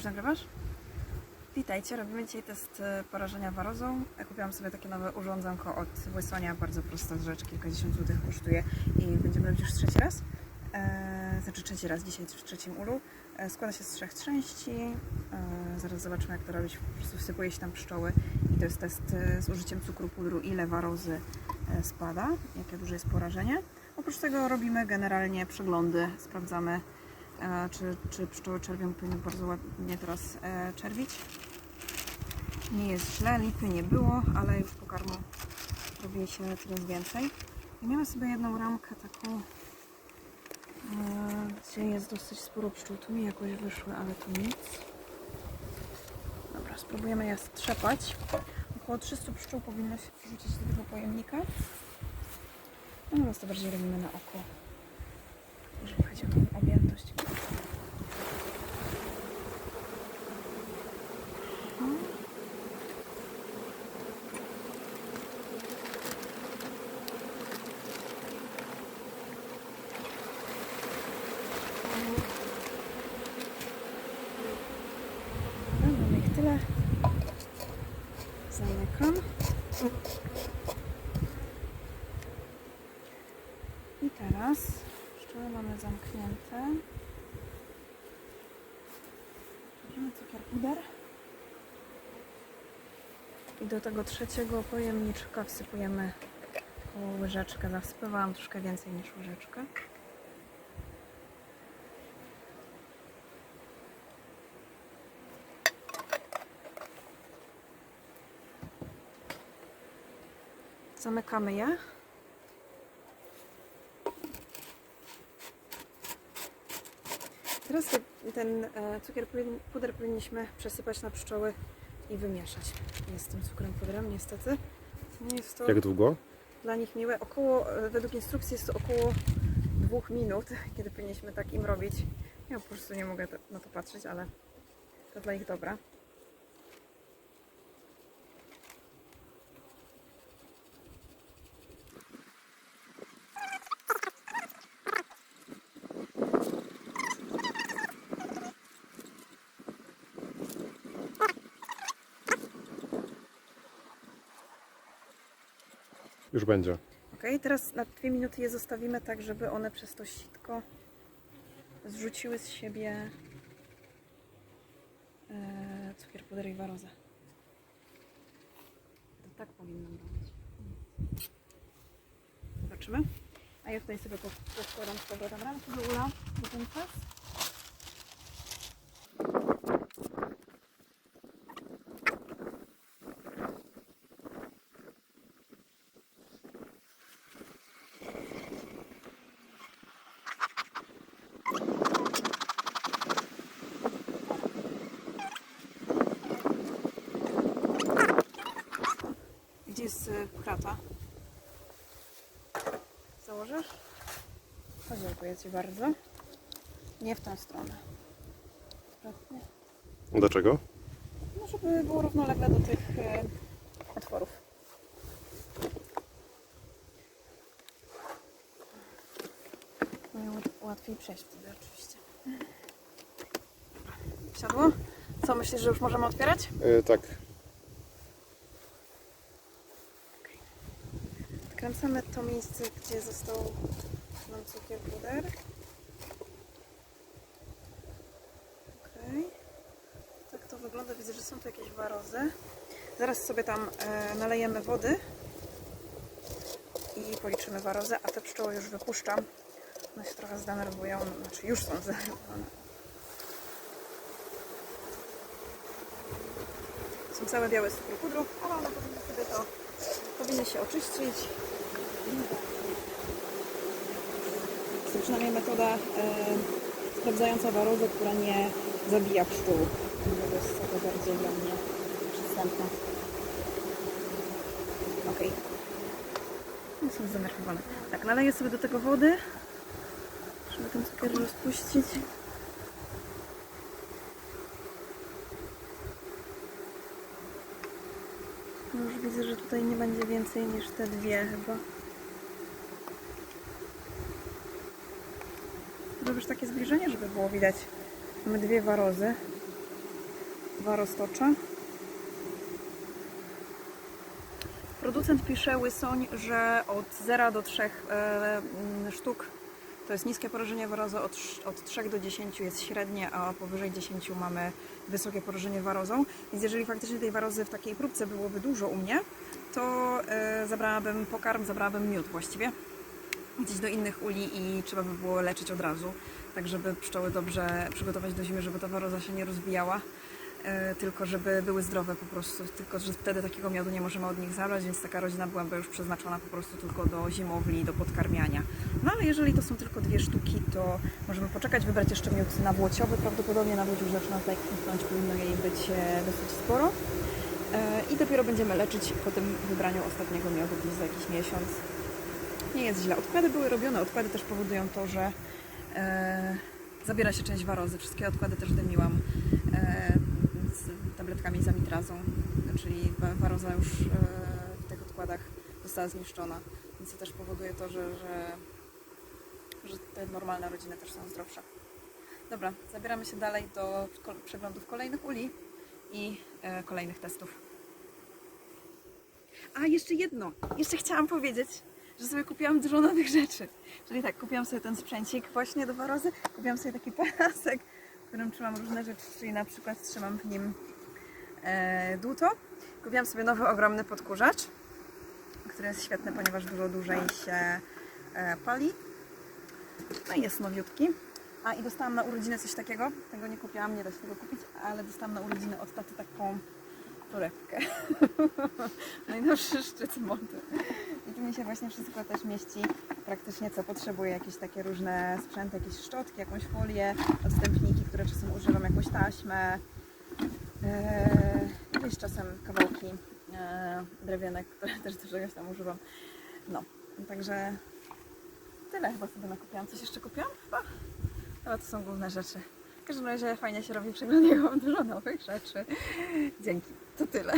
Już nagrywasz? Witajcie, robimy dzisiaj test e, porażenia warozą. Ja Kupiłam sobie takie nowe urządzonko od Wysłania, bardzo prosta rzecz, kilkadziesiąt złotych kosztuje i będziemy robić już trzeci raz. E, znaczy trzeci raz, dzisiaj w trzecim ulu. E, składa się z trzech części. E, zaraz zobaczymy jak to robić. Po prostu wsypuje się tam pszczoły i to jest test e, z użyciem cukru pudru, ile warozy e, spada, jakie duże jest porażenie. Oprócz tego robimy generalnie przeglądy, sprawdzamy e, czy, czy pszczoły czerwią powinny bardzo ładnie teraz e, czerwić. Nie jest źle, lipy nie było, ale już pokarmu robi się coraz więcej. I mamy sobie jedną ramkę taką, e, gdzie jest dosyć sporo pszczół. Tu mi jakoś wyszły, ale tu nic. Dobra, spróbujemy je strzepać. Około 300 pszczół powinno się wrzucić do tego pojemnika. No teraz to bardziej robimy na oko, jeżeli chodzi o tą objętość. Dobra, mamy ich tyle. Zamykam. I teraz pszczoły mamy zamknięte. Bierzemy cukier puder. I do tego trzeciego pojemniczka wsypujemy taką łyżeczkę. Zawsypywałam troszkę więcej niż łyżeczkę. Zamykamy je. Teraz te- ten e, cukier puder powinniśmy przesypać na pszczoły i wymieszać. Jest z tym cukrem pudrem, niestety. Nie jest to Jak długo? dla nich miłe. Około, e, według instrukcji jest to około dwóch minut, kiedy powinniśmy tak im robić. Ja po prostu nie mogę na to patrzeć, ale to dla ich dobra. Już będzie. Ok, teraz na dwie minuty je zostawimy tak, żeby one przez to sitko zrzuciły z siebie e, cukier, puder i warozę. To tak powinnam robić. Zobaczymy. A ja tutaj sobie po- poskładam z powrotem ramkę do ula na ten czas. Jest y, krata? Założysz? O, dziękuję Ci bardzo. Nie w tą stronę. Odwrotnie. Dlaczego? No, żeby było równolegle do tych e, otworów. Łat- łatwiej przejść wtedy oczywiście. Siadło? Co, myślisz, że już możemy otwierać? Yy, tak. Kręcamy to miejsce, gdzie został nam cukier puder. Tak to wygląda. Widzę, że są tu jakieś warozy. Zaraz sobie tam e, nalejemy wody i policzymy warozę, a te pszczoły już wypuszczam. One się trochę zdenerwują, znaczy już są zdenerwowane. Są całe białe z pudru, ale one powinny sobie to powinny się oczyścić. Jest to przynajmniej metoda e, sprawdzająca warozę, która nie zabija pszczół. To jest trochę bardziej dla mnie przystępne. Ok. No, są zdenerwowane. Tak, naleję sobie do tego wody, żeby ten cukier rozpuścić. Już widzę, że tutaj nie będzie więcej niż te dwie chyba. Robisz takie zbliżenie, żeby było widać. Mamy dwie warozy. dwa roztocze. Producent pisze Łysoń, że od 0 do 3 e, sztuk to jest niskie porażenie warozo, od, od 3 do 10 jest średnie, a powyżej 10 mamy wysokie porażenie warozą. Więc jeżeli faktycznie tej warozy w takiej próbce byłoby dużo u mnie, to e, zabrałabym pokarm, zabrałabym miód właściwie gdzieś do innych uli i trzeba by było leczyć od razu, tak żeby pszczoły dobrze przygotować do zimy, żeby ta waroza się nie rozwijała, e, tylko żeby były zdrowe po prostu, tylko że wtedy takiego miodu nie możemy od nich zabrać, więc taka rodzina byłaby już przeznaczona po prostu tylko do zimowli, do podkarmiania. No ale jeżeli to są tylko dwie sztuki, to możemy poczekać, wybrać jeszcze miód nawłociowy, prawdopodobnie nawłoć już zaczyna tutaj kwitnąć, powinno jej być e, dosyć sporo. E, I dopiero będziemy leczyć po tym wybraniu ostatniego miodu gdzieś za jakiś miesiąc. Nie jest źle. Odkłady były robione. Odkłady też powodują to, że e, zabiera się część warozy. Wszystkie odkłady też dymiłam e, z tabletkami zamitrazą, czyli wa- waroza już e, w tych odkładach została zniszczona. Więc to też powoduje to, że, że, że te normalne rodziny też są zdrowsze. Dobra, zabieramy się dalej do przeglądów kolejnych uli i e, kolejnych testów. A, jeszcze jedno. Jeszcze chciałam powiedzieć, że sobie kupiłam dużo nowych rzeczy. Czyli tak, kupiłam sobie ten sprzęcik właśnie do warozy, kupiłam sobie taki pasek, w którym trzymam różne rzeczy, czyli na przykład trzymam w nim e, dłuto. Kupiłam sobie nowy, ogromny podkurzacz, który jest świetny, ponieważ dużo dłużej się e, pali. No i jest nowiutki. A i dostałam na urodziny coś takiego. Tego nie kupiłam, nie da się tego kupić, ale dostałam na urodziny od taty taką torebkę. Najnowszy szczyt mody. I tu mi się właśnie wszystko też mieści praktycznie co potrzebuję. Jakieś takie różne sprzęty, jakieś szczotki, jakąś folię, odstępniki, które czasem używam, jakąś taśmę. Eee, jakieś czasem kawałki drewienek, które też do czegoś tam używam. No, także tyle chyba sobie nakupiłam. Coś jeszcze kupiłam? Chyba. Ale to są główne rzeczy. Każdym razie fajnie się robi przegląd, jak mam dużo nowych rzeczy. Dzięki. To tyle.